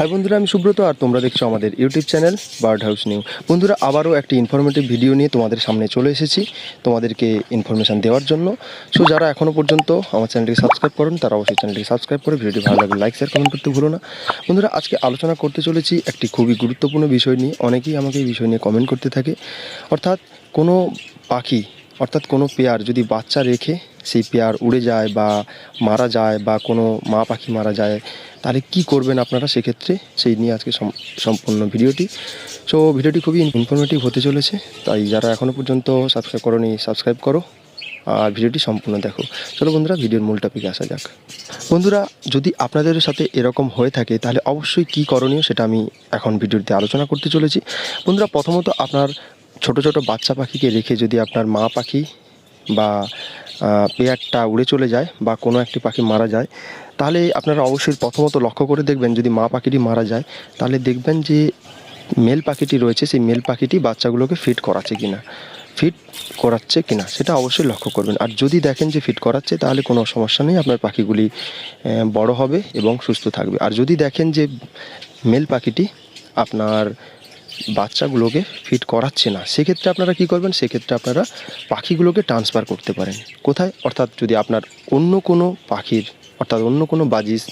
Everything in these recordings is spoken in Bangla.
হাই বন্ধুরা, আমি সুব্রত আর তোমরা দেখছ আমাদের YouTube channel Bird House New বন্ধুরা, আবারও একটি ইনফরমেটিভ ভিডিও নিয়ে তোমাদের সামনে চলে এসেছি তোমাদেরকে ইনফরমেশান দেওয়ার জন্য। সো যারা এখনও পর্যন্ত আমার চ্যানেলটিকে সাবস্ক্রাইব করেন, তারা অবশ্যই চ্যানেলটিকে সাবস্ক্রাইব করে ভিডিওটি ভালো লাগলে লাইক শেয়ার কমেন্ট করতে ভুলো না। বন্ধুরা, আজকে আলোচনা করতে চলেছি একটি খুবই গুরুত্বপূর্ণ বিষয় নিয়ে। অনেকেই আমাকে এই বিষয় নিয়ে কমেন্ট করতে থাকে। অর্থাৎ কোনো পাখি অর্থাৎ কোনো পেয়ার যদি বাচ্চা রেখে সেই পেয়ার উড়ে যায় বা মারা যায় বা কোনো মা পাখি মারা যায়, তাহলে কি করবেন আপনারা সেক্ষেত্রে? সেই নিয়ে আজকে সম- সম্পূর্ণ ভিডিওটি। সো ভিডিওটি খুবই ইনফরমেটিভ হতে চলেছে, তাই যারা এখনও পর্যন্ত সাবস্ক্রাইব করোনি সাবস্ক্রাইব করো আর ভিডিওটি সম্পূর্ণ দেখো। চলো বন্ধুরা, ভিডিওর মূল টপিকে আসা যাক। বন্ধুরা, যদি আপনাদের সাথে এরকম হয়ে থাকে, তাহলে অবশ্যই কী করণীয় সেটা আমি এখন ভিডিওতে আলোচনা করতে চলেছি। বন্ধুরা, প্রথমত আপনার ছোট ছোট বাচ্চা পাখিকে রেখে যদি আপনার মা পাখি বা পেয়ারটা উড়ে চলে যায় বা কোনো একটি পাখি মারা যায়, তাহলে আপনারা অবশ্যই প্রথমত লক্ষ্য করে দেখবেন যদি মা পাখিটি মারা যায়, তাহলে দেখবেন যে মেল পাখিটি রয়েছে, সেই মেল পাখিটি বাচ্চাগুলোকে ফিট করাচ্ছে কিনা ফিট করাচ্ছে কিনা, সেটা অবশ্যই লক্ষ্য করবেন। আর যদি দেখেন যে ফিট করাচ্ছে, তাহলে কোনো সমস্যা নেই, আপনার পাখিগুলি বড় হবে এবং সুস্থ থাকবে। আর যদি দেখেন যে মেল পাখিটি আপনার বাচ্চাগুলোকে ফিট করাচ্ছে না। সেক্ষেত্রে আপনারা কি করবেন? সেক্ষেত্রে আপনারা পাখিগুলোকে ট্রান্সফার করতে পারেন। কোথায়? অর্থাৎ যদি আপনার অন্য কোনো পাখির, অর্থাৎ অন্য কোনো বাজিস,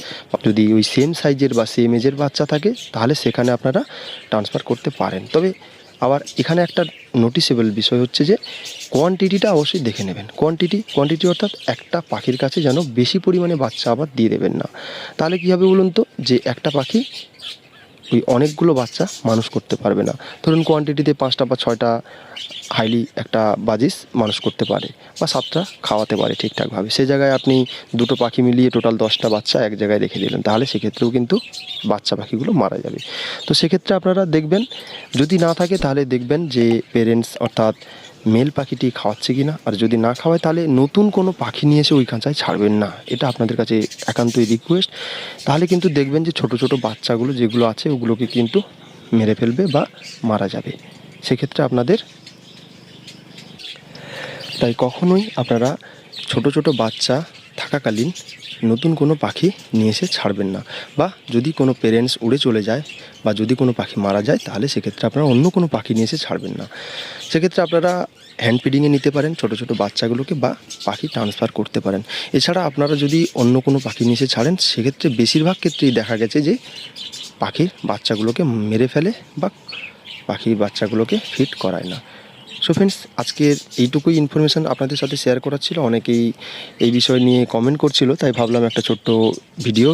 যদি ওই সেম সাইজের বা সেম এজের বাচ্চা থাকে, তাহলে সেখানে আপনারা ট্রান্সফার করতে পারেন। তবে আবার এখানে একটা নোটিসেবল বিষয় হচ্ছে যে কোয়ান্টিটিটা অবশ্যই দেখে নেবেন। কোয়ান্টিটি কোয়ান্টিটি অর্থাৎ একটা পাখির কাছে যেন বেশি পরিমাণে বাচ্চা আবার দিয়ে দেবেন না। তাহলে কী হবে বলুন তো? যে একটা পাখি ওই অনেকগুলো বাচ্চা মানুষ করতে পারবে না। ধরুন কোয়ান্টিটিতে পাঁচটা বা ছয়টা হাইলি একটা বাজিস মানুষ করতে পারে বা সাতটা খাওয়াতে পারে ঠিকঠাকভাবে। সেই জায়গায় আপনি দুটো পাখি মিলিয়ে টোটাল দশটা বাচ্চা এক জায়গায় রেখে দিলেন, তাহলে সেক্ষেত্রেও কিন্তু বাচ্চা পাখিগুলো মারা যাবে। তো সেক্ষেত্রে আপনারা দেখবেন, যদি না থাকে তাহলে দেখবেন যে পেরেন্টস অর্থাৎ মেল পাখিটি খাওয়াচ্ছে কি না আর যদি না খাওয়ায়, তাহলে নতুন কোনো পাখি নিয়ে এসে ওই খাঁচায় ছাড়বেন না। এটা আপনাদের কাছে একান্তই রিকোয়েস্ট তাহলে কিন্তু দেখবেন যে ছোট ছোট বাচ্চাগুলো যেগুলো আছে, ওগুলোকে কিন্তু মেরে ফেলবে বা মারা যাবে। সেক্ষেত্রে আপনাদের তাই কখনোই আপনারা ছোট ছোট বাচ্চা থাকাকালীন নতুন কোনো পাখি নিয়ে এসে ছাড়বেন না। বা যদি কোনো পেরেন্টস উড়ে চলে যায় বা যদি কোনো পাখি মারা যায়, তাহলে সেক্ষেত্রে আপনারা অন্য কোনো পাখি নিয়ে এসে ছাড়বেন না। সেক্ষেত্রে আপনারা হ্যান্ড ফিডিংয়ে নিতে পারেন ছোট ছোট বাচ্চাগুলোকে বা পাখি ট্রান্সফার করতে পারেন। এছাড়া আপনারা যদি অন্য কোনো পাখি নিয়ে এসে ছাড়েন, সেক্ষেত্রে বেশিরভাগ ক্ষেত্রেই দেখা গেছে যে পাখির বাচ্চাগুলোকে মেরে ফেলে বা পাখির বাচ্চাগুলোকে ফিট করায় না। সো ফ্রেন্ডস আজকের এইটুকুই ইনফরমেশান আপনাদের সাথে শেয়ার করার ছিল। অনেকেই এই বিষয় নিয়ে কমেন্ট করছিল, তাই ভাবলাম একটা ছোট্ট ভিডিও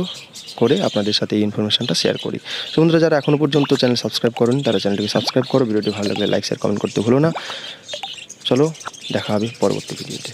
করে আপনাদের সাথে এই ইনফরমেশানটা শেয়ার করি। তো বন্ধুরা, যারা এখনও পর্যন্ত চ্যানেল সাবস্ক্রাইব করেন তারা চ্যানেলটিকে সাবস্ক্রাইব করো। ভিডিওটি ভালো লাগলে লাইক শেয়ার কমেন্ট করতে ভুলো না। চলো, দেখা হবে পরবর্তী ভিডিওতে